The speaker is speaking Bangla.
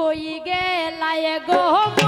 হই গেলায় গো